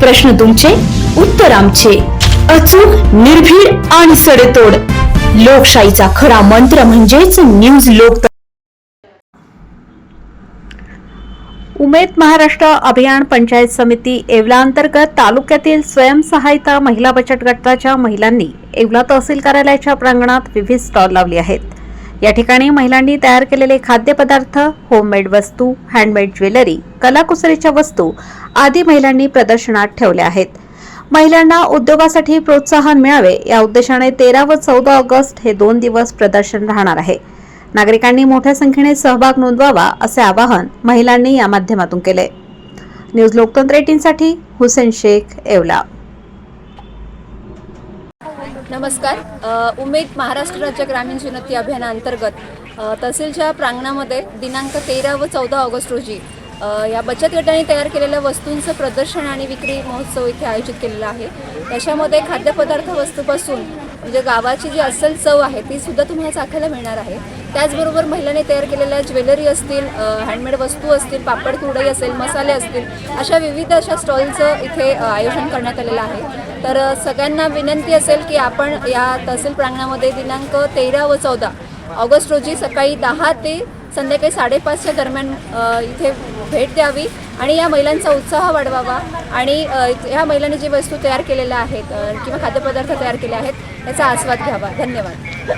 प्रश्न तुमचे उत्तर आमचे. अचूक निर्भीड आणि सडेतोड. लोकशाहीचा खरा मंत्र म्हणजेच न्यूज लोक उमेद महाराष्ट्र अभियान पंचायत समिती येवला अंतर्गत तालुक्यातील स्वयंसहायता महिला बचत गटाच्या महिलांनी येवला तहसील कार्यालयाच्या प्रांगणात विविध स्टॉल लावले आहेत. या ठिकाणी महिलांनी तयार केलेले खाद्यपदार्थ होममेड वस्तू हँडमेड ज्वेलरी कलाकुसरीच्या वस्तू आदी महिलांनी प्रदर्शनात ठेवल्या आहेत. महिलांना उद्योगासाठी प्रोत्साहन मिळावे या उद्देशाने तेरा व चौदा ऑगस्ट हे दोन दिवस प्रदर्शन राहणार आहे. नागरिकांनी मोठ्या संख्येने सहभाग नोंदवावा असे आवाहन महिलांनी या माध्यमातून केले. न्यूज लोकतंत्र एटीन साठी हुसेन शेख येवला. नमस्कार. उमेद महाराष्ट्र राज्य ग्रामीण उन्नती अभियानाअंतर्गत तहसीलच्या प्रांगणामध्ये दिनांक तेरा व चौदा ऑगस्ट रोजी या बचत गटाने तयार केलेल्या वस्तूंचं प्रदर्शन आणि विक्री महोत्सव इथे आयोजित केलेला आहे. त्याच्यामध्ये खाद्यपदार्थ वस्तूपासून म्हणजे गावाची जी असल चव आहे ती सुद्धा तुम्हाला चाखायला मिळणार आहे. त्याचबरोबर महिलांनी तयार केलेल्या ज्वेलरी असतील हँडमेड वस्तू असतील पापड कुरडई असेल मसाले असतील अशा विविध अशा स्टॉलचं इथे आयोजन करण्यात आलेलं आहे. तर सगळ्यांना विनंती असेल की आपण या तहसील प्रांगणामध्ये दिनांक तेरा व चौदा ऑगस्ट रोजी सकाळी दहा ते संध्याकाळी साडेपाचच्या दरम्यान इथे भेट द्यावी आणि या महिलांचा उत्साह वाढवावा आणि या ह्या महिलांनी जे वस्तू तयार केलेल्या आहेत किंवा खाद्यपदार्थ तयार केले आहेत याचा आस्वाद घ्यावा. धन्यवाद.